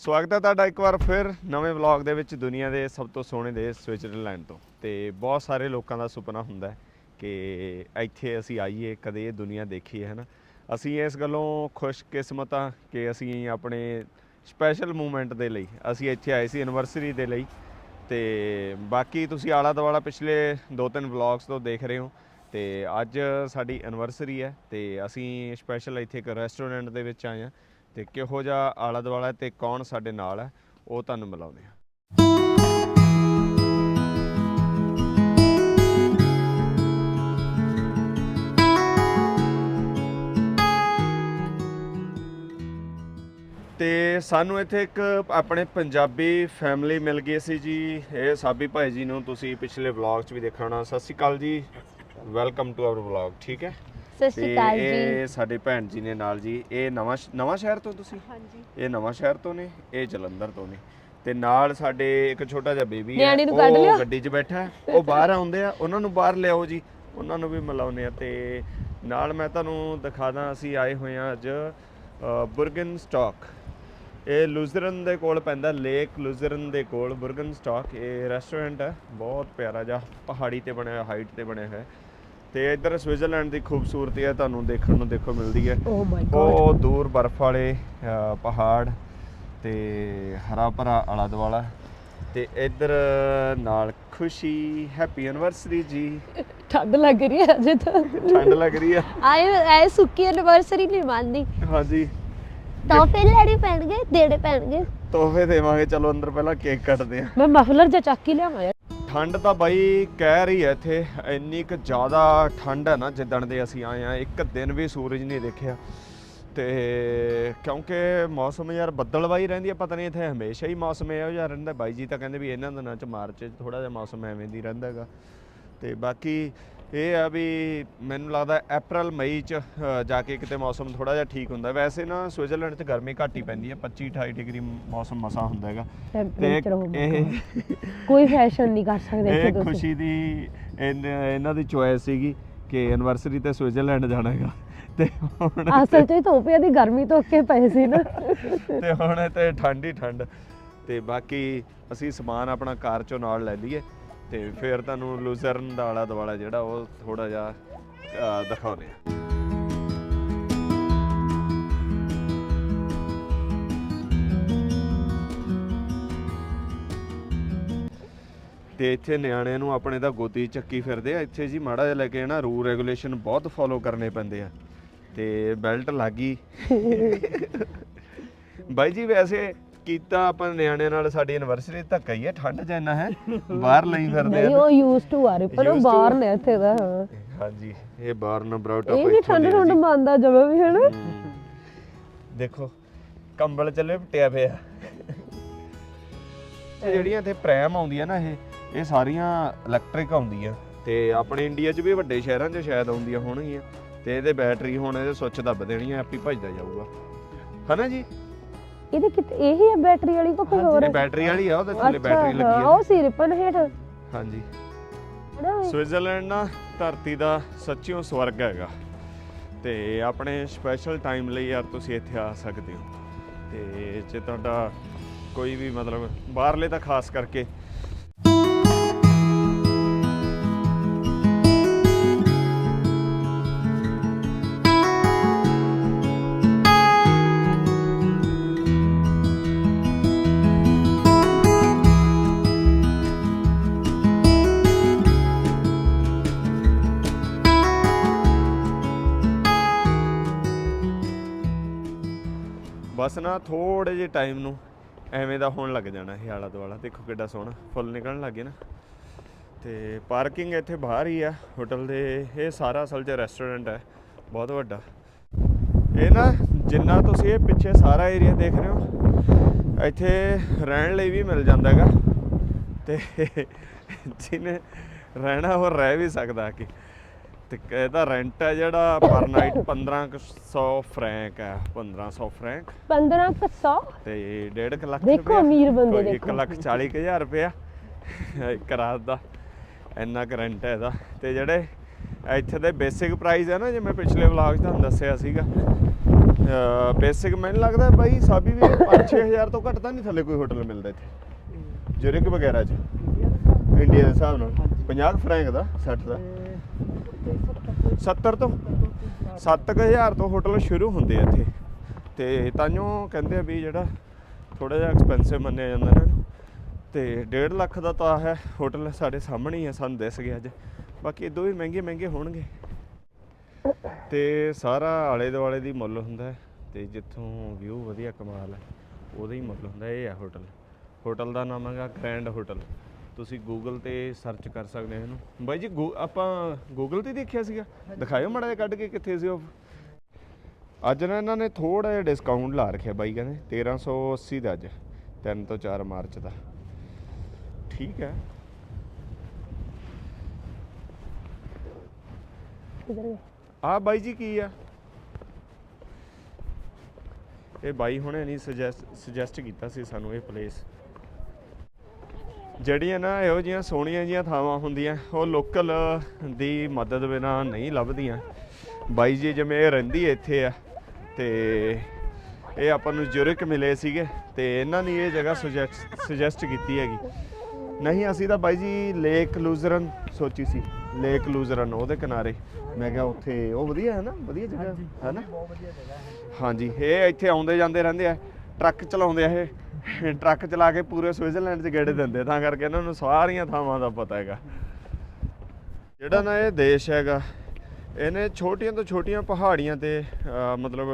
ਸਵਾਗਤ ਹੈ ਤੁਹਾਡਾ ਇੱਕ ਵਾਰ ਫਿਰ ਨਵੇਂ ਵਲੌਗ ਦੇ ਵਿੱਚ ਦੁਨੀਆ ਦੇ ਸਭ ਤੋਂ ਸੋਹਣੇ ਦੇਸ਼ ਸਵਿਟਜ਼ਰਲੈਂਡ ਤੋਂ। ਤੇ ਬਹੁਤ ਸਾਰੇ ਲੋਕਾਂ ਦਾ ਸੁਪਨਾ ਹੁੰਦਾ ਹੈ ਕਿ ਇੱਥੇ ਅਸੀਂ ਆਈਏ, ਕਦੇ ਇਹ ਦੁਨੀਆ ਦੇਖੀਏ ਹੈ ਨਾ ਅਸੀਂ ਇਸ ਗੱਲੋਂ ਖੁਸ਼ਕਿਸਮਤ ਹਾਂ ਕਿ ਅਸੀਂ ਆਪਣੇ ਸਪੈਸ਼ਲ ਮੂਮੈਂਟ ਦੇ ਲਈ, ਅਸੀਂ ਇੱਥੇ ਆਏ ਸੀ ਐਨਵਰਸਰੀ ਦੇ ਲਈ। ਤੇ ਬਾਕੀ ਤੁਸੀਂ ਆਲਾ ਦੁਆਲਾ ਪਿਛਲੇ ਦੋ ਤਿੰਨ ਵਲੌਗਸ ਤੋਂ ਦੇਖ ਰਹੇ ਹੋ। ਤੇ ਅੱਜ ਸਾਡੀ ਐਨਵਰਸਰੀ ਹੈ ਤੇ ਅਸੀਂ ਸਪੈਸ਼ਲ ਇੱਥੇ ਇੱਕ ਰੈਸਟੋਰੈਂਟ ਦੇ ਵਿੱਚ ਆਏ ਹਾਂ। ਤੇ ਕਿਹੋ ਜਿਹਾ ਆਲਾ ਦੁਆਲਾ ਤੇ ਕੌਣ ਸਾਡੇ ਨਾਲ ਹੈ, ਉਹ ਤੁਹਾਨੂੰ ਮਿਲਾਉਂਦੇ ਹਾਂ। ਤੇ ਸਾਨੂੰ ਇੱਥੇ ਇੱਕ ਆਪਣੇ ਪੰਜਾਬੀ ਫੈਮਿਲੀ ਮਿਲ ਗਈ ਸੀ ਜੀ। ਇਹ ਸਾਬੀ ਭਾਈ ਜੀ ਨੂੰ ਤੁਸੀਂ ਪਿਛਲੇ ਵਲੌਗ 'ਚ ਵੀ ਦੇਖਣਾ ਸਤਿ ਸ਼੍ਰੀ ਅਕਾਲ ਜੀ। ਵੈਲਕਮ ਟੂ ਆਵਰ ਵਲੌਗ ਠੀਕ ਹੈ? ਸਤਿ ਸ਼੍ਰੀ ਅਕਾਲ ਜੀ। ਇਹ ਸਾਡੇ ਭੈਣ ਜੀ ਨੇ ਨਾਲ ਜੀ ਇਹ ਨਵਾਂ ਨਵਾਂ ਸ਼ਹਿਰ ਤੋਂ ਤੁਸੀਂ? ਹਾਂਜੀ। ਇਹ ਨਵਾਂ ਸ਼ਹਿਰ ਤੋਂ ਨੇ ਇਹ ਜਲੰਧਰ ਤੋਂ ਨੇ। ਤੇ ਨਾਲ ਸਾਡੇ ਇੱਕ ਛੋਟਾ ਜਿਹਾ ਬੇਬੀ ਹੈ ਨਿਆਣੇ ਨੂੰ ਕੱਢ ਉਹ ਲਿਓ। ਗੱਡੀ 'ਚ ਬੈਠਾ ਹੈ, ਉਹ ਬਾਹਰ ਆਉਂਦੇ ਆ ਉਹਨਾਂ ਨੂੰ ਬਾਹਰ ਲਿਆਓ ਜੀ ਉਹਨਾਂ ਨੂੰ ਵੀ ਮਿਲਾਉਂਦੇ ਆ। ਤੇ ਨਾਲ ਮੈਂ ਤੁਹਾਨੂੰ ਦਿਖਾਦਾ ਅਸੀਂ ਆਏ ਹੋਏ ਆ ਅੱਜ ਬੁਰਗਨ ਸਟਾਕ। ਇਹ ਲੁਜ਼ਰਨ ਦੇ ਕੋਲ ਪੈਂਦਾ ਲੇਕ ਲੁਜ਼ਰਨ ਦੇ ਕੋਲ ਬੁਰਗਨ ਸਟਾਕ। ਇਹ ਰੈਸਟੋਰੈਂਟ ਹੈ ਬਹੁਤ ਪਿਆਰਾ ਜਿਹਾ ਪਹਾੜੀ ਤੇ ਬਣਿਆ ਹਾਈਟ ਤੇ ਬਣਿਆ ਹੋਇਆ। ਹੈ ਤੇ ਇੱਧਰ ਸਵਿਟਜ਼ਰਲੈਂਡ ਦੀ ਖੂਬਸੂਰਤੀ ਹੈ ਤੁਹਾਨੂੰ ਦੇਖਣ ਨੂੰ ਦੇਖੋ ਮਿਲਦੀ ਹੈ। ਓ ਮਾਈ ਉਹ ਦੂਰ ਬਰਫ਼ ਵਾਲੇ ਪਹਾੜ ਤੇ ਹਰਾ ਭਰਾ ਆਲਾ ਦੁਆਲਾ। ਤੇ ਇੱਧਰ ਨਾਲ ਖੁਸ਼ੀ ਹੈਪੀ ਐਨਵਰਸਰੀ ਜੀ। ਠੰਡ ਲੱਗ ਰਹੀ ਹੈ ਅਜੇ ਤਾਂ। ਠੰਡ ਲੱਗ ਰਹੀ ਆ ਆਏ ਆਏ ਸੁੱਕੀ ਐਨਵਰਸਰੀ ਨਹੀਂ ਮੰਨਦੀ ਹਾਂਜੀ। ਟੌਫੇ ਲੈਣੇ ਪੈਣਗੇ ਦੇਣੇ ਪੈਣਗੇ। ਤੋਹਫੇ ਦੇਵਾਂਗੇ ਚਲੋ ਅੰਦਰ ਪਹਿਲਾਂ ਕੇਕ ਕੱਟਦੇ ਆ ਮੈਂ ਮਫਲਰ ਜਿਹਾ ਚੱਕ ਹੀ ਲਿਆਵਾਂ ਯਾਰ। ਠੰਡ ਤਾਂ ਬਾਈ ਕਹਿ ਰਹੀ ਹੈ ਇੱਥੇ, ਇੰਨੀ ਕੁ ਜ਼ਿਆਦਾ ਠੰਡ ਹੈ ਨਾ ਜਿੱਦਣ ਦੇ ਅਸੀਂ ਆਏ ਆ ਇੱਕ ਦਿਨ ਵੀ ਸੂਰਜ ਨਹੀਂ ਦੇਖਿਆ। ਤੇ ਕਿਉਂਕਿ ਮੌਸਮ ਯਾਰ ਬੱਦਲਵਾਈ ਰਹਿੰਦੀ ਹੈ, ਪਤਾ ਨਹੀਂ ਇੱਥੇ ਹਮੇਸ਼ਾ ਹੀ ਮੌਸਮ ਇਹੋ ਜਿਹਾ ਰਹਿੰਦਾ। ਬਾਈ ਜੀ ਤਾਂ ਕਹਿੰਦੇ ਵੀ ਇਹਨਾਂ ਦਿਨਾਂ ਚ ਮਾਰਚ ਚ ਥੋੜਾ ਜਿਹਾ ਮੌਸਮ ਐਵੇਂ ਦੀ ਰਹਿੰਦਾ ਹੈਗਾ। ਤੇ ਬਾਕੀ ਇਹ ਆ ਵੀ ਮੈਨੂੰ ਲੱਗਦਾ ਅਪ੍ਰੈਲ ਮਈ ਚ ਜਾ ਕੇ ਕਿਤੇ ਮੌਸਮ ਥੋੜਾ ਜਿਹਾ ਠੀਕ ਹੁੰਦਾ। ਵੈਸੇ ਨਾ ਸਵਿਟਜ਼ਰਲੈਂਡ ਚ ਗਰਮੀ ਘੱਟ ਹੀ ਪੈਂਦੀ ਹੈ 25 28 ਡਿਗਰੀ ਮੌਸਮ ਮਸਾ ਹੁੰਦਾ ਹੈਗਾ। ਟੈਂਪਰੇਚਰ ਇਹ ਕੋਈ ਫੈਸ਼ਨ ਨਹੀਂ ਕਰ ਸਕਦੇ ਇੱਥੇ ਇਹ ਖੁਸ਼ੀ ਦੀ ਇਹਨਾਂ ਦੀ ਚੋਇਸ ਸੀਗੀ ਕਿ ਐਨਵਰਸਰੀ ਤੇ ਸਵਿਟਜ਼ਰਲੈਂਡ ਜਾਣਾ ਹੈਗਾ। ਤੇ ਹੁਣ ਅਸਲ 'ਚ ਧੋਪਿਆਂ ਦੀ ਗਰਮੀ ਤੋਂ ਅੱਕੇ ਪਏ ਸੀ ਨਾ। ਤੇ ਹੁਣ ਤੇ ਠੰਡ ਹੀ ਠੰਡ। ਤੇ ਬਾਕੀ ਅਸੀਂ ਸਮਾਨ ਆਪਣਾ ਕਾਰ ਚੋਂ ਨਾਲ ਲੈ ਲਈਏ। ਤੇ ਫਿਰ ਤੁਹਾਨੂੰ ਲੂਜ਼ਰਨ ਦਾ ਆਲਾ ਦੁਆਲਾ ਜਿਹੜਾ ਉਹ ਥੋੜਾ ਜਿਹਾ ਅ, ਦਿਖਾਉਂਦੇ ਆ ਤੇ ਇੱਥੇ ਨਿਆਣਿਆਂ ਨੂੰ ਆਪਣੇ ਦਾ ਗੋਦੀ ਚੱਕੀ ਫਿਰਦੇ ਆ। ਇੱਥੇ ਜੀ ਮਾੜਾ ਜਿਹਾ ਲੈ ਕੇ ਨਾ ਰੂਲ ਰੈਗੂਲੇਸ਼ਨ ਬਹੁਤ ਫੋਲੋ ਕਰਨੇ ਪੈਂਦੇ ਆ। ਤੇ ਬੈਲਟ ਲੱਗੀ ਬਾਈ ਜੀ ਵੈਸੇ ਕੀਤਾ ਆਪਾਂ ਨਿਆਣਿਆਂ ਨਾਲ ਸਾਡੀ ਐਨਵਰਸਰੀ ਧੱਕਾ ਹੀ ਹੈ ਠੰਡ ਚ ਇੰਨਾ ਹੈ ਬਾਹਰ ਲਈ ਫਿਰਦੇ ਨਹੀਂ ਆ ਉਹ ਯੂਜ਼ ਟੂ ਆ ਰਹੇ ਪਰ ਉਹ Used to- ਬਾਹਰ ਨੇ ਇੱਥੇ ਦਾ ਹਾਂ। ਹਾਂਜੀ ਇਹ ਬਾਰਨ ਬਰਾਊਟ ਇਹ ਠੰਡ ਠੰਡ ਮੰਨਦਾ ਜਦੋਂ ਵੀ ਹੈ ਨਾ ਦੇਖੋ ਕੰਬਲ ਚੱਲੇ ਪਟਿਆ ਪਿਆ। ਇਹ ਜਿਹੜੀਆਂ ਇੱਥੇ ਪ੍ਰੈਮ ਆਉਂਦੀਆਂ ਨਾ ਇਹ ਇਹ ਸਾਰੀਆਂ ਇਲੈਕਟ੍ਰਿਕ ਆਉਂਦੀਆਂ। ਤੇ ਆਪਣੇ ਇੰਡੀਆ 'ਚ ਵੀ ਵੱਡੇ ਸ਼ਹਿਰਾਂ 'ਚ ਸ਼ਾਇਦ ਆਉਂਦੀਆਂ ਹੋਣਗੀਆਂ। ਤੇ ਇਹਦੇ ਬੈਟਰੀ ਹੁਣ ਇਹਦੇ ਸੁੱਚ ਦੱਬ ਦੇਣੀ ਆ ਆਪੀ ਭੱਜਦਾ ਜਾਊਗਾ। ਹਨਾ ਜੀ? ਇਹਦੇ ਕਿਤੇ ਇਹੀ ਹੈ ਬੈਟਰੀ ਵਾਲੀ ਕੋ ਕੋਈ ਹੋਰ ਹੈ ਬੈਟਰੀ ਵਾਲੀ ਆ ਉਹਦੇ ਥੱਲੇ ਬੈਟਰੀ ਹਾਂ ਲੱਗੀ ਆ। ਉਹ ਸੀ ਰਿਪਨ ਹੇਠ। ਹਾਂਜੀ। ਸਵਿਟਜ਼ਰਲੈਂਡ ਨਾ ਧਰਤੀ ਦਾ ਸੱਚਿਓ ਸਵਰਗ ਹੈਗਾ। ਤੇ ਆਪਣੇ ਸਪੈਸ਼ਲ ਟਾਈਮ ਲਈ ਯਾਰ ਤੁਸੀਂ ਇੱਥੇ ਆ ਸਕਦੇ ਹੋ। ਤੇ ਜੇ ਤੁਹਾਡਾ ਕੋਈ ਵੀ ਮਤਲਬ ਬਾਹਰਲੇ ਤਾਂ ਖਾਸ ਕਰਕੇ ਬਸ ਨਾ ਥੋੜੇ ਜਿਹੇ ਟਾਈਮ ਨੂੰ ਐਵੇਂ ਦਾ ਹੋਣ ਲੱਗ ਜਾਣਾ ਇਹ ਆਲਾ ਦੁਆਲਾ। ਦੇਖੋ ਕਿੱਡਾ ਸੋਹਣਾ, ਫੁੱਲ ਨਿਕਲਣ ਲੱਗੇ ਨਾ। ਤੇ ਪਾਰਕਿੰਗ ਇੱਥੇ ਬਾਹਰ ਹੀ ਆ ਹੋਟਲ ਦੇ, ਇਹ ਸਾਰਾ ਅਸਲ 'ਚ ਰੈਸਟੋਰੈਂਟ ਹੈ ਬਹੁਤ ਵੱਡਾ। ਇਹ ਨਾ ਜਿੰਨਾ ਤੁਸੀਂ ਇਹ ਪਿੱਛੇ ਸਾਰਾ ਏਰੀਆ ਦੇਖ ਰਹੇ ਹੋ, ਇੱਥੇ ਰਹਿਣ ਲਈ ਵੀ ਮਿਲ ਜਾਂਦਾ ਹੈਗਾ ਤੇ ਜਿਹਨੇ ਰਹਿਣਾ ਉਹ ਰਹਿ ਵੀ ਸਕਦਾ ਕਿ। ਤੇ ਇਹਦਾ ਰੈਂਟ ਹੈ ਜਿਹੜਾ ਪਰ ਨਾਈਟ 1500 ਫਰੈਂਕ ਹੈ 1500 ਫਰੈਂਕ 1500 ਤੇ 1.5 ਲੱਖ ਦੇਖੋ। ਅਮੀਰ ਬੰਦੇ ਦੇਖੋ। ਇੱਕ ਲੱਖ 40 ਕੁ ਹਜ਼ਾਰ ਰੁਪਇਆ। ਇੱਕ ਰਾਤ ਦਾ। ਇੰਨਾ ਕੁ ਰੈਂਟ ਹੈ ਇਹਦਾ। ਤੇ ਜਿਹੜੇ ਇੱਥੇ ਦੇ ਬੇਸਿਕ ਪ੍ਰਾਈਸ ਹੈ ਨਾ ਜਿਵੇਂ ਪਿਛਲੇ ਵਲੌਗ 'ਚ ਤੁਹਾਨੂੰ ਦੱਸਿਆ ਸੀਗਾ। ਬੇਸਿਕ ਮੈਨੂੰ ਲੱਗਦਾ ਬਾਈ ਸਾਬੀ ਵੀ 5-6000 ਤੋਂ ਘੱਟ ਤਾਂ ਨਹੀਂ ਥੱਲੇ ਕੋਈ ਹੋਟਲ ਮਿਲਦਾ ਇੱਥੇ। ਜੁਰਿਕ ਵਗੈਰਾ 'ਚ। ਇੰਡੀਆ ਦੇ ਹਿਸਾਬ ਨਾਲ। 50 ਫਰੈਂਕ ਦਾ 60 ਦਾ। 70 ਤੋਂ? 7000 ਤੋਂ ਹੋਟਲ ਸ਼ੁਰੂ ਹੁੰਦੇ ਆ ਇੱਥੇ। ਤੇ ਤਾਂਿਓ ਕਹਿੰਦੇ ਆ ਵੀ ਜਿਹੜਾ ਥੋੜਾ ਜਿਹਾ ਐਕਸਪੈਂਸਿਵ ਮੰਨਿਆ ਜਾਂਦਾ ਨਾ ਇਹਨੂੰ। ਤੇ 1.5 ਲੱਖ ਦਾ ਤਾਂ ਹੈ ਹੋਟਲ ਸਾਡੇ ਸਾਹਮਣੇ ਹੀ ਆ, ਸਾਨੂੰ ਦਿਸ ਗਿਆ ਅੱਜ। ਬਾਕੀ ਇਦੋਂ ਵੀ ਮਹਿੰਗੇ ਮਹਿੰਗੇ ਹੋਣਗੇ। ਤੇ ਸਾਰਾ ਆਲੇ ਦੁਆਲੇ ਦੀ ਮੁੱਲ ਹੁੰਦਾ ਹੈ ਤੇ ਜਿੱਥੋਂ ਵਿਊ ਵਧੀਆ ਕਮਾਲ ਹੈ, ਉਹਦਾ ਹੀ ਮੁੱਲ ਹੁੰਦਾ, ਇਹ ਆ ਹੋਟਲ। ਹੋਟਲ ਦਾ ਨਾਮ ਹੈਗਾ ਗ੍ਰੈਂਡ ਹੋਟਲ ਤੁਸੀਂ ਗੂਗਲ ਤੇ ਸਰਚ ਕਰ ਸਕਦੇ ਹੋ ਇਹਨੂੰ। ਬਾਈ ਜੀ ਗੂ- ਆਪਾਂ ਗੂਗਲ ਤੇ ਦੇਖਿਆ ਸੀਗਾ। ਦਿਖਾਇਓ ਮੜਾ ਜਿਹਾ ਕੱਢ ਕੇ ਕਿੱਥੇ ਸੀ ਉਹ। ਅੱਜ ਨਾ ਇਹਨਾਂ ਨੇ ਥੋੜਾ ਜਿਹਾ ਡਿਸਕਾਊਂਟ ਲਾ ਰੱਖਿਆ ਬਾਈ ਕਹਿੰਦੇ 1380 ਦਾ ਅੱਜ 3 ਤੋਂ 4 ਮਾਰਚ ਦਾ। ਠੀਕ ਹੈ। ਕਿਧਰ ਗਏ? ਆ ਬਾਈ ਜੀ ਕੀ ਆ? ਇਹ ਬਾਈ ਹੁਣੇ ਨਹੀਂ ਸੁਜੈਸਟ ਸੁਜੈਸਟ ਕੀਤਾ ਸੀ ਸਾਨੂੰ ਇਹ ਪਲੇਸ ਜਿਹੜੀਆਂ ਨਾ ਇਹੋ ਜੀਆਂ ਸੋਹਣੀਆਂ ਜੀਆਂ ਥਾਵਾਂ ਹੁੰਦੀਆਂ ਉਹ ਲੋਕਲ ਦੀ ਮਦਦ ਬਿਨਾ ਨਹੀਂ ਲੱਭਦੀਆਂ। ਬਾਈ ਜੀ ਜਿਵੇਂ ਇਹ ਰਹਿੰਦੀ ਇੱਥੇ ਆ ਤੇ ਇਹ ਆਪਾਂ ਨੂੰ ਜੁਰਿਕ ਮਿਲੇ ਸੀਗੇ ਤੇ ਇਹਨਾਂ ਨੇ ਇਹ ਜਗ੍ਹਾ ਸੁਜੈਸਟ ਕੀਤੀ ਹੈਗੀ। ਨਹੀਂ ਅਸੀਂ ਤਾਂ ਬਾਈ ਜੀ ਲੇਕ ਲੂਜ਼ਰਨ ਸੋਚੀ ਸੀ ਲੇਕ ਲੂਜ਼ਰਨ ਉਹਦੇ ਕਿਨਾਰੇ। ਮੈਂ ਕਿਹਾ ਉੱਥੇ ਉਹ ਵਧੀਆ ਹੈ ਨਾ ਵਧੀਆ ਜਗ੍ਹਾ ਹੈ ਨਾ? ਬਹੁਤ ਵਧੀਆ ਜਗ੍ਹਾ ਹੈ। ਹਾਂਜੀ ਇਹ ਇੱਥੇ ਆਉਂਦੇ ਜਾਂਦੇ ਰਹਿੰਦੇ ਆ। ਟਰੱਕ ਚਲਾਉਂਦੇ ਆ ਇਹ। ਟਰੱਕ ਚਲਾ ਕੇ ਪੂਰੇ ਸਵਿਟਜ਼ਰਲੈਂਡ 'ਚ ਗੇੜੇ ਦਿੰਦੇ ਤਾਂ ਕਰਕੇ ਇਹਨਾਂ ਨੂੰ ਸਾਰੀਆਂ ਥਾਵਾਂ ਦਾ ਪਤਾ ਹੈਗਾ। ਜਿਹੜਾ ਨਾ ਇਹ ਦੇਸ਼ ਹੈਗਾ, ਇਹਨੇ ਛੋਟੀਆਂ ਤੋਂ ਛੋਟੀਆਂ ਪਹਾੜੀਆਂ ਤੇ ਮਤਲਬ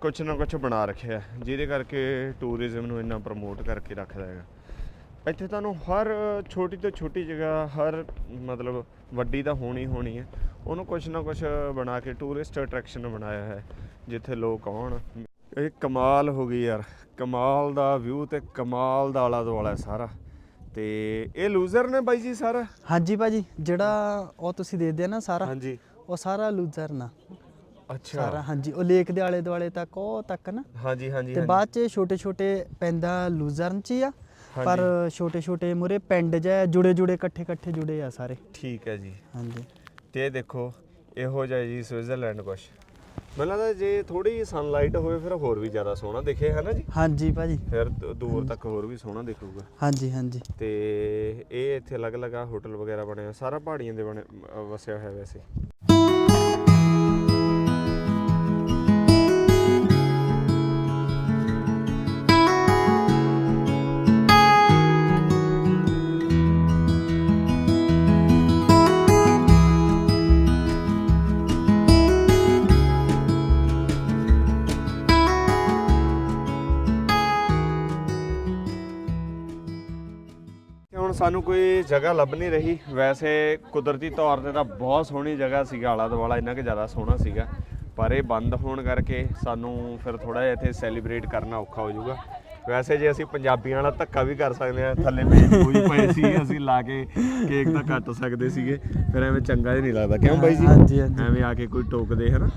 ਕੁਛ ਨਾ ਕੁਛ ਬਣਾ ਰੱਖਿਆ। ਜਿਹਦੇ ਕਰਕੇ ਟੂਰਿਜ਼ਮ ਨੂੰ ਇੰਨਾ ਪ੍ਰਮੋਟ ਕਰਕੇ ਰੱਖਦਾ ਹੈਗਾ। ਇੱਥੇ ਤੁਹਾਨੂੰ ਹਰ ਛੋਟੀ ਤੋਂ ਛੋਟੀ ਜਗ੍ਹਾ, ਹਰ ਮਤਲਬ ਵੱਡੀ ਤਾਂ ਹੋਣੀ ਹੋਣੀ ਹੈ। ਉਹਨੂੰ ਕੁਛ ਨਾ ਕੁਛ ਬਣਾ ਕੇ ਟੂਰਿਸਟ ਅਟਰੈਕਸ਼ਨ ਬਣਾਇਆ ਹੈ, ਜਿੱਥੇ ਲੋਕ ਆਉਣ। ਇਹ ਕਮਾਲ ਹੋ ਗਈ ਯਾਰ। ਕਮਾਲ ਦਾ ਵਿਊ ਤੇ ਕਮਾਲ ਦਾ ਆਲਾ ਦੁਆਲਾ ਸਾਰਾ। ਤੇ ਇਹ ਲੂਜ਼ਰ ਨੇ ਬਾਈ ਜੀ ਸਾਰਾ? ਹਾਂਜੀ ਭਾਜੀ ਜਿਹੜਾ ਉਹ ਤੁਸੀਂ ਦੇਖਦੇ ਆ ਨਾ ਸਾਰਾ ਹਾਂਜੀ। ਉਹ ਸਾਰਾ ਲੂਜ਼ਰ ਨਾ। ਸਾਰਾ ਅੱਛਾ ਹਾਂਜੀ। ਉਹ ਲੇਕ ਦੇ ਆਲੇ ਦੁਆਲੇ ਤੱਕ ਉਹ ਤੱਕ ਨਾ। ਹਾਂਜੀ ਹਾਂਜੀ ਤੇ ਬਾਅਦ ਚ ਛੋਟੇ ਛੋਟੇ ਪੈਂਦਾ ਲੂਜ਼ਰਨ ਚ ਹੀ ਆ ਪਰ ਛੋਟੇ ਛੋਟੇ ਮੁਰੇ ਪਿੰਡ ਜਿਹਾ ਜੁੜੇ ਜੁੜੇ ਇਕੱਠੇ ਇਕੱਠੇ ਜੁੜੇ ਆ ਸਾਰੇ। ਠੀਕ ਹੈ ਜੀ। ਹਾਂਜੀ। ਤੇ ਇਹ ਦੇਖੋ ਇਹੋ ਜਿਹਾ ਜੀ ਸਵਿਟਜ਼ਰਲੈਂਡ ਕੁਛ। ਮੈਨੂੰ ਲੱਗਦਾ ਜੇ ਥੋੜੀ ਸਨਲਾਈਟ ਹੋਵੇ ਫਿਰ ਹੋਰ ਵੀ ਜ਼ਿਆਦਾ ਸੋਹਣਾ ਦਿਖੇ ਹੈ ਨਾ ਜੀ? ਹਾਂਜੀ ਭਾਜੀ। ਫਿਰ ਦ- ਦੂਰ ਤੱਕ ਹੋਰ ਵੀ ਸੋਹਣਾ ਦਿਖੂਗਾ। ਹਾਂਜੀ ਹਾਂਜੀ। ਤੇ ਇਹ ਇੱਥੇ ਅਲੱਗ-ਅਲੱਗ ਆ ਹੋਟਲ ਵਗੈਰਾ ਬਣੇ ਆ ਸਾਰਾ ਪਹਾੜੀਆਂ ਦੇ ਬਣੇ ਅ, ਵਸਿਆ ਹੋਇਆ ਵੈਸੇ। ਸਾਨੂੰ ਕੋਈ ਜਗ੍ਹਾ ਲੱਭ ਨਹੀਂ ਰਹੀ। ਵੈਸੇ ਕੁਦਰਤੀ ਤੌਰ ਤੇ ਤਾਂ ਬਹੁਤ ਸੋਹਣੀ ਜਗ੍ਹਾ ਸੀਗਾ ਆਲਾ ਦੁਆਲਾ ਇੰਨਾ ਕਿ ਜ਼ਿਆਦਾ ਸੋਹਣਾ ਸੀਗਾ। ਪਰ ਇਹ ਬੰਦ ਹੋਣ ਕਰਕੇ ਸਾਨੂੰ ਫਿਰ ਥੋੜਾ ਜਿਹਾ ਇੱਥੇ ਸੈਲੀਬ੍ਰੇਟ ਕਰਨਾ ਔਖਾ ਹੋ ਜਾਊਗਾ। ਵੈਸੇ ਜੇ ਅਸੀਂ ਪੰਜਾਬੀਆਂ ਵਾਲਾ ਧੱਕਾ ਵੀ ਕਰ ਸਕਦੇ ਆ ਥੱਲੇ ਮੇਜ਼ ਕੋਈ ਪਏ ਸੀ ਅਸੀਂ ਲਾ ਕੇ ਕੇਕ ਤਾਂ ਕੱਟ ਸਕਦੇ ਸੀਗੇ। ਫਿਰ ਐਵੇਂ ਚੰਗਾ ਜਿਹਾ ਨਹੀਂ ਲੱਗਦਾ। ਕਿਉਂ ਬਾਈ ਜੀ? ਹਾਂਜੀ, ਹਾਂਜੀ। ਐਵੇਂ ਆ ਕੇ ਕੋਈ ਟੋਕਦੇ ਹਨਾ?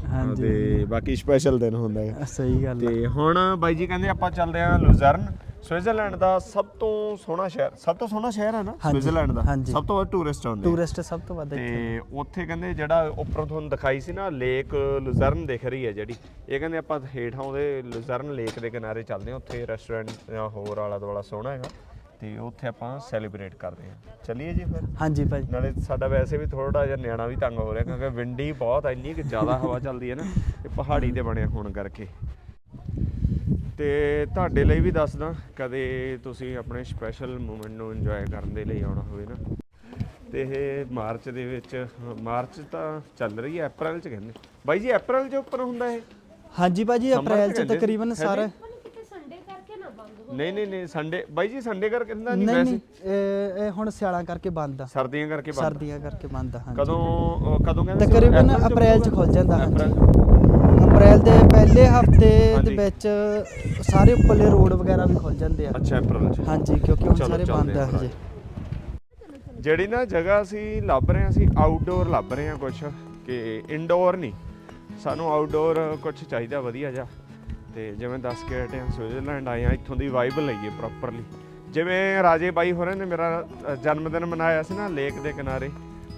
ਤੇ ਬਾਕੀ ਸਪੈਸ਼ਲ ਦਿਨ ਹੁੰਦਾ ਹੈ। ਸਹੀ ਗੱਲ ਤੇ ਹੁਣ ਬਾਈ ਜੀ ਕਹਿੰਦੇ ਆਪਾਂ ਚੱਲਦੇ ਆਂ ਲੁਜ਼ਰਨ ਸਵਿਟਜ਼ਰਲੈਂਡ ਦਾ ਸਭ ਤੋਂ ਸੋਹਣਾ ਸ਼ਹਿਰ ਸਭ ਤੋਂ ਸੋਹਣਾ ਸ਼ਹਿਰ ਹੈ ਨਾ ਸਵਿਟਜ਼ਰਲੈਂਡ ਦਾ ਹਾਂਜੀ। ਸਭ ਤੋਂ ਵੱਧ ਟੂਰਿਸਟ ਆਉਂਦੇ ਆ। ਟੂਰਿਸਟ ਸਭ ਤੋਂ ਵੱਧ ਇੱਥੇ। ਤੇ ਉੱਥੇ ਕਹਿੰਦੇ ਜਿਹੜਾ ਉੱਪਰੋਂ ਤੁਹਾਨੂੰ ਦਿਖਾਈ ਸੀ ਨਾ ਲੇਕ ਲੁਜ਼ਰਨ ਦਿਖ ਰਹੀ ਹੈ ਜਿਹੜੀ ਇਹ ਕਹਿੰਦੇ ਆਪਾਂ ਹੇਠ ਆਉਂਦੇ ਲੁਜ਼ਰਨ ਲੇਕ ਦੇ ਕਿਨਾਰੇ ਚੱਲਦੇ ਹਾਂ ਉੱਥੇ ਰੈਸਟੋਰੈਂਟ ਜਾਂ ਹੋਰ ਆਲਾ ਦੁਆਲਾ ਸੋਹਣਾ ਹੈਗਾ ਤੇ ਉੱਥੇ ਆਪਾਂ ਸੈਲੀਬ੍ਰੇਟ ਕਰਦੇ ਹਾਂ। ਚੱਲੀਏ ਜੀ ਫਿਰ। ਹਾਂਜੀ ਭਾਜੀ ਨਾਲੇ ਸਾਡਾ ਵੈਸੇ ਵੀ ਥੋੜਾ ਜਿਹਾ ਨਿਆਣਾ ਵੀ ਤੰਗ ਹੋ ਰਿਹਾ ਕਿਉਂਕਿ ਵਿੰਡੀ ਬਹੁਤ ਆ, ਇੰਨੀ ਕਿ ਜ਼ਿਆਦਾ ਹਵਾ ਚੱਲਦੀ ਹੈ ਨਾ ਇਹ ਪਹਾੜੀ ਤੇ ਬਣਿਆ ਹੋਣ ਕਰਕੇ। ਤੇ ਤੁਹਾਡੇ ਲਈ ਵੀ ਦੱਸਦਾ ਕਦੇ ਤੁਸੀਂ ਆਪਣੇ ਸਪੈਸ਼ਲ ਮੂਮੈਂਟ ਨੂੰ ਇੰਜੋਏ ਕਰਨ ਦੇ ਲਈ ਆਉਣਾ ਹੋਵੇ ਨਾ। ਤੇ ਇਹ ਮਾਰਚ ਦੇ ਵਿੱਚ ਮਾਰਚ ਤਾਂ ਚੱਲ ਰਹੀ ਹੈ ਅਪ੍ਰੈਲ ਚ ਕਹਿੰਦੇ। ਬਾਈ ਜੀ ਅਪ੍ਰੈਲ ਚ ਉੱਪਰ ਹੁੰਦਾ ਇਹ? ਹਾਂਜੀ ਭਾਜੀ ਅਪ੍ਰੈਲ ਚ। ਤਕਰੀਬਨ ਸਾਰਾ? ਨਹੀਂ? ਨਹੀਂ ਨਹੀਂ ਸੰਡੇ ਬਾਈ ਜੀ ਸੰਡੇ ਕਰਕੇ ਕਹਿੰਦਾ ਨਹੀਂ ਨਹੀਂ ਵੈਸੇ ਨਹੀਂ ਇਹ ਇਹ ਹੁਣ ਸਿਆਲਾਂ ਕਰਕੇ ਬੰਦ ਆ। ਸਰਦੀਆਂ ਕਰਕੇ ਬੰਦ ਸਰਦੀਆਂ ਕਰਕੇ ਬੰਦ ਆ ਹਾਂਜੀ। ਕਦੋਂ ਕਦੋਂ ਕਹਿੰਦੇ ਸੀ? ਤਕਰੀਬਨ ਅਪ੍ਰੈਲ ਚ ਖੁੱਲ ਜਾਂਦਾ ਹਾਂਜੀ। ਅਪ੍ਰੈਲ? ਅਪ੍ਰੈਲ ਦੇ ਪਹਿਲੇ ਹਫ਼ਤੇ ਦੇ ਹਾਂਜੀ। ਵਿੱਚ ਸਾਰੇ ਉੱਪਰਲੇ ਰੋਡ ਵਗੈਰਾ ਵੀ ਖੁੱਲ ਜਾਂਦੇ ਆ। ਅੱਛਾ ਅਪ੍ਰੈਲ ਚ ਹਾਂਜੀ ਕਿਉਂਕਿ ਹੁਣ ਚਲੋ ਸਾਰੇ ਚੱਲਦੇ ਬੰਦ ਆ ਹਜੇ। ਜਿਹੜੀ ਨਾ ਜਗ੍ਹਾ ਅਸੀਂ ਲੱਭ ਰਹੇ ਹਾਂ ਅਸੀਂ ਆਊਟਡੋਰ ਲੱਭ ਰਹੇ ਹਾਂ ਕੁਝ ਕਿ ਇਨਡੋਰ ਨਹੀਂ। ਸਾਨੂੰ ਆਊਟਡੋਰ ਕੁਝ ਚਾਹੀਦਾ ਵਧੀਆ ਜਿਹਾ। ਤੇ ਜਿਵੇਂ ਦੱਸ ਕੇ ਹਟੇ ਹਾਂ ਸਵਿਟਜ਼ਰਲੈਂਡ ਆਏ ਹਾਂ ਇੱਥੋਂ ਦੀ ਵਾਈਬ ਲਈਏ ਪ੍ਰੋਪਰਲੀ ਜਿਵੇਂ ਰਾਜੇ ਬਾਈ ਹੋਰਾਂ ਨੇ ਮੇਰਾ ਅ, ਜਨਮ ਦਿਨ ਮਨਾਇਆ ਸੀ ਨਾ ਲੇਕ ਦੇ ਕਿਨਾਰੇ।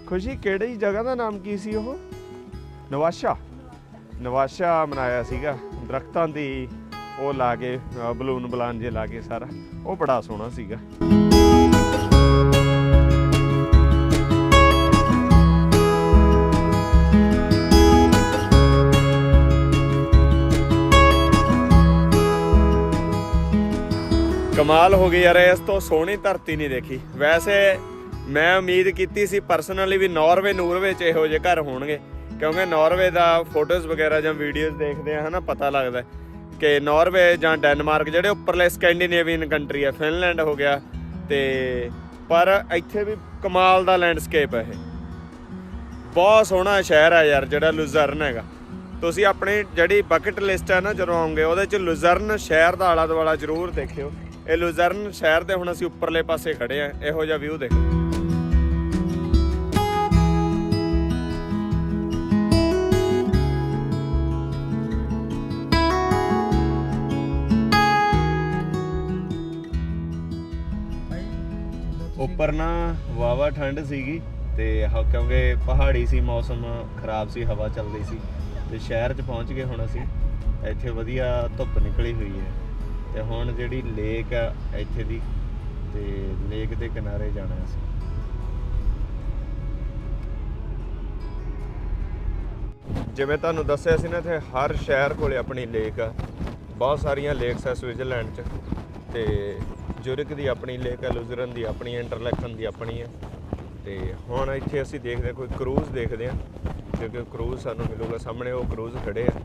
ਖੁਸ਼ੀ ਕਿਹੜੀ ਜਗ੍ਹਾ ਦਾ ਨਾਮ ਕੀ ਸੀ ਉਹ? ਨਵਾਸ਼ਾ। ਨਵਾਸ਼ਾ ਮਨਾਇਆ ਸੀਗਾ। ਦਰਖਤਾਂ ਦੀ ਉਹ ਲਾ ਕੇ ਬਲੂਨ ਬਲਾਨ ਜੇ ਲਾ ਕੇ ਸਾਰਾ, ਉਹ ਬੜਾ ਸੋਹਣਾ ਸੀਗਾ। ਕਮਾਲ ਹੋ ਗਈ ਯਾਰ, ਇਸ ਤੋਂ ਸੋਹਣੀ ਧਰਤੀ ਨਹੀਂ ਦੇਖੀ। ਵੈਸੇ ਮੈਂ ਉਮੀਦ ਕੀਤੀ ਸੀ ਪਰਸਨਲੀ ਵੀ ਨਾਰਵੇ ਨੂਰਵੇ ਚ ਇਹੋ ਜਿਹੇ ਘਰ ਹੋਣਗੇ। ਕਿਉਂਕਿ ਨਾਰਵੇ ਦਾ ਫੋਟੋਜ਼ ਵਗੈਰਾ ਜਾਂ ਵੀਡੀਓਜ਼ ਦੇਖਦੇ ਆ, ਹਨਾ, ਪਤਾ ਲੱਗਦਾ ਕਿ ਨਾਰਵੇ ਜਾਂ ਡੈਨਮਾਰਕ ਜਿਹੜੇ ਉੱਪਰਲੇ ਸਕੈਂਡੀਨੇਵੀਅਨ ਕੰਟਰੀ ਆ, ਫਿਨਲੈਂਡ ਹੋ ਗਿਆ ਤੇ ਪਰ ਇੱਥੇ ਵੀ ਕਮਾਲ ਦਾ ਲੈਂਡਸਕੇਪ ਹੈ ਇਹ। ਬਹੁਤ ਸੋਹਣਾ ਸ਼ਹਿਰ ਹੈ ਯਾਰ, ਜਿਹੜਾ ਲੁਜ਼ਰਨ ਹੈਗਾ। ਤੁਸੀਂ ਆਪਣੀ ਜਿਹੜੀ ਬਕਟ ਲਿਸਟ ਹੈ ਨਾ, ਜਦੋਂ ਆਉਂਗੇ, ਉਹਦੇ ਚ ਲੁਜ਼ਰਨ ਸ਼ਹਿਰ ਦਾ ਆਲਾ ਦੁਆਲਾ ਜ਼ਰੂਰ ਦੇਖਿਓ। ਇਹ ਲੁਜ਼ਰਨ ਸ਼ਹਿਰ ਦੇ ਹੁਣ ਅਸੀਂ ਉੱਪਰਲੇ ਪਾਸੇ ਖੜੇ ਆ, ਇਹੋ ਜਿਹਾ ਵਿਊ ਦੇਖੋ। ਉੱਪਰ ਨਾ ਵਾਵਾ ਠੰਡ ਸੀਗੀ ਤੇ ਹ- ਕਿਉਂਕਿ ਪਹਾੜੀ ਸੀ, ਮੌਸਮ ਖਰਾਬ ਸੀ, ਹਵਾ ਚੱਲਦੀ ਸੀ ਤੇ ਸ਼ਹਿਰ 'ਚ ਪਹੁੰਚ ਗਏ ਹੁਣ ਅਸੀਂ। ਇੱਥੇ ਵਧੀਆ ਧੁੱਪ ਨਿਕਲੀ ਹੋਈ ਹੈ ਤੇ ਹੁਣ ਜਿਹੜੀ ਲੇਕ ਆ ਇੱਥੇ ਦੀ ਤੇ ਲੇਕ ਦੇ ਕਿਨਾਰੇ ਜਾਣਾ ਅਸੀਂ। ਜਿਵੇਂ ਤੁਹਾਨੂੰ ਦੱਸਿਆ ਸੀ ਨਾ, ਇੱਥੇ ਹਰ ਸ਼ਹਿਰ ਕੋਲੇ ਆਪਣੀ ਲੇਕ ਆ। ਬਹੁਤ ਸਾਰੀਆਂ ਲੇਕਸ ਆ ਸਵਿਟਜ਼ਰਲੈਂਡ 'ਚ ਤੇ ਜ਼ੁਰਿਕ ਦੀ ਆਪਣੀ ਲੇਕ ਹੈ, ਲੁਜ਼ਰਨ ਦੀ ਆਪਣੀ ਹੈ ਇੰਟਰਲੈਕਨ ਦੀ ਆਪਣੀ ਹੈ। ਤੇ ਹੁਣ ਇੱਥੇ ਅਸੀਂ ਦੇਖਦੇ ਹਾਂ, ਕੋਈ ਕਰੂਜ਼ ਦੇਖਦੇ ਹਾਂ, ਕਿਉਂਕਿ ਕਰੂਜ਼ ਸਾਨੂੰ ਮਿਲੂਗਾ, ਸਾਹਮਣੇ ਉਹ ਕਰੂਜ਼ ਖੜੇ ਆ।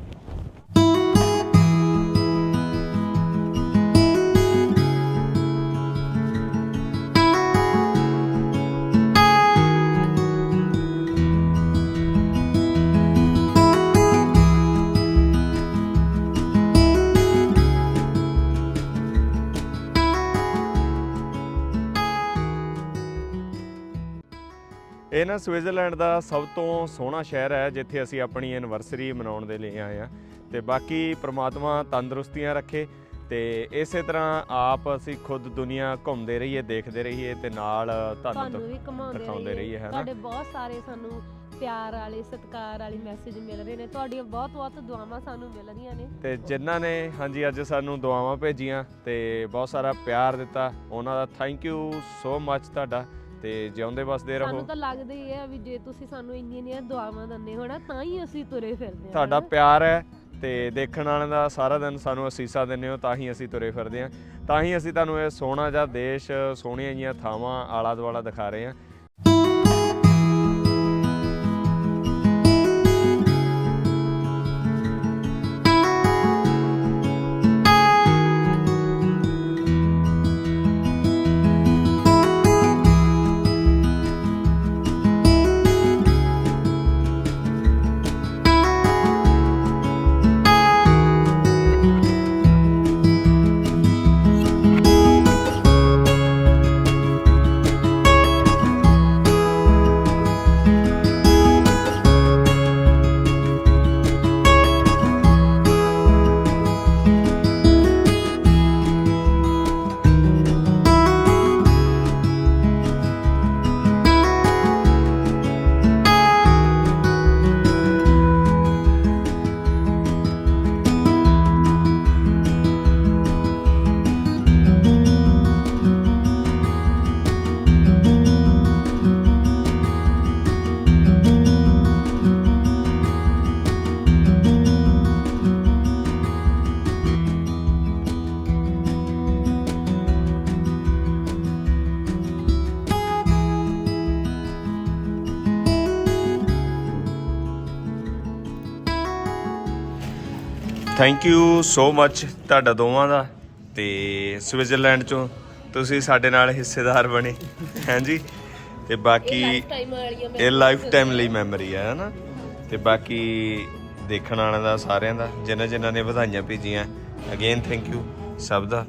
ਇਹ ਨਾ ਸਵਿਟਜ਼ਰਲੈਂਡ ਦਾ ਸਭ ਤੋਂ ਸੋਹਣਾ ਸ਼ਹਿਰ ਹੈ ਜਿੱਥੇ ਅਸੀਂ ਆਪਣੀ ਐਨਵਰਸਰੀ ਮਨਾਉਣ ਦੇ ਲਈ ਆਏ ਆ ਤੇ ਬਾਕੀ ਪ੍ਰਮਾਤਮਾ ਤੰਦਰੁਸਤੀਆਂ ਰੱਖੇ ਤੇ ਇਸੇ ਤਰ੍ਹਾਂ ਆਪ ਅਸੀਂ ਖੁਦ ਦੁਨੀਆ ਘੁੰਮਦੇ ਰਹੀਏ ਦੇਖਦੇ ਰਹੀਏ ਤੇ ਨਾਲ ਤੁਹਾਨੂੰ ਤੁਹਾਨੂੰ ਵੀ ਦਿਖਾਉਂਦੇ ਰਹੀਏ, ਹੈ ਨਾ? ਤੁਹਾਡੇ ਬਹੁਤ ਸਾਰੇ ਸਾਨੂੰ ਪਿਆਰ ਵਾਲੇ ਸਤਿਕਾਰ ਵਾਲੇ ਮੈਸੇਜ ਮਿਲ ਰਹੇ ਨੇ। ਤੁਹਾਡੀਆਂ ਬਹੁਤ ਬਹੁਤ ਦੁਆਵਾਂ ਸਾਨੂੰ ਮਿਲ ਰਹੀਆਂ ਨੇ। ਤੇ ਜਿਨ੍ਹਾਂ ਨੇ ਹਾਂਜੀ ਅੱਜ ਸਾਨੂੰ ਦੁਆਵਾਂ ਭੇਜੀਆਂ ਤੇ ਬਹੁਤ ਸਾਰਾ ਪਿਆਰ ਦਿੱਤਾ। ਉਹਨਾਂ ਦਾ ਥੈਂਕ ਯੂ ਸੋ ਮੱਚ ਤੁਹਾਡਾ। ਤੇ ਜਿਉਂਦੇ ਵਸਦੇ ਰਹੋ। ਸਾਨੂੰ ਤਾਂ ਲੱਗਦਾ ਹੀ ਹੈ ਵੀ ਜੇ ਤੁਸੀਂ ਸਾਨੂੰ ਇੰਨੀਆਂ ਇੰਨੀਆਂ ਦੁਆਵਾਂ ਦਿੰਦੇ ਹੋ ਨਾ ਤਾਂ ਹੀ ਅਸੀਂ ਤੁਰੇ ਫਿਰਦੇ ਹਾਂ ਤੁਹਾਡਾ ਹਨਾ? ਪਿਆਰ ਹੈ ਤੇ ਦੇਖਣ ਵਾਲਿਆਂ ਦਾ ਸਾਰਾ ਦਿਨ ਸਾਨੂੰ ਅਸੀਸਾਂ ਦਿੰਦੇ ਹੋ ਤਾਂ ਹੀ ਅਸੀਂ ਤੁਰੇ ਫਿਰਦੇ ਹਾਂ। ਤਾਂ ਹੀ ਅਸੀਂ ਤੁਹਾਨੂੰ ਇਹ ਸੋਹਣਾ ਜਿਹਾ ਦੇਸ਼ ਸੋਹਣੀਆਂ ਜਿਹੀਆਂ ਥਾਵਾਂ ਆਲਾ ਦੁਆਲਾ ਦਿਖਾ ਰਹੇ ਹਾਂ। ਥੈਂਕ ਯੂ ਸੋ ਮੱਚ ਤੁਹਾਡਾ ਦੋਵਾਂ ਦਾ ਤੇ ਸਵਿਟਜ਼ਰਲੈਂਡ ਚੋਂ ਤੁਸੀਂ ਸਾਡੇ ਨਾਲ ਹਿੱਸੇਦਾਰ ਬਣੇ। ਹਾਂਜੀ। ਤੇ ਬਾਕੀ ਇਹ ਲਾਈਫ ਟਾਈਮ ਲਈ ਮੈਮਰੀ ਹੈ ਹਨਾ? ਤੇ ਬਾਕੀ ਦੇਖਣ ਵਾਲਿਆਂ ਦਾ ਸਾਰਿਆਂ ਦਾ ਜਿਨ੍ਹਾਂ ਜਿਨ੍ਹਾਂ ਨੇ ਵਧਾਈਆਂ ਭੇਜੀਆਂ ਅਗੇਨ ਥੈਂਕ ਯੂ ਸਭ ਦਾ।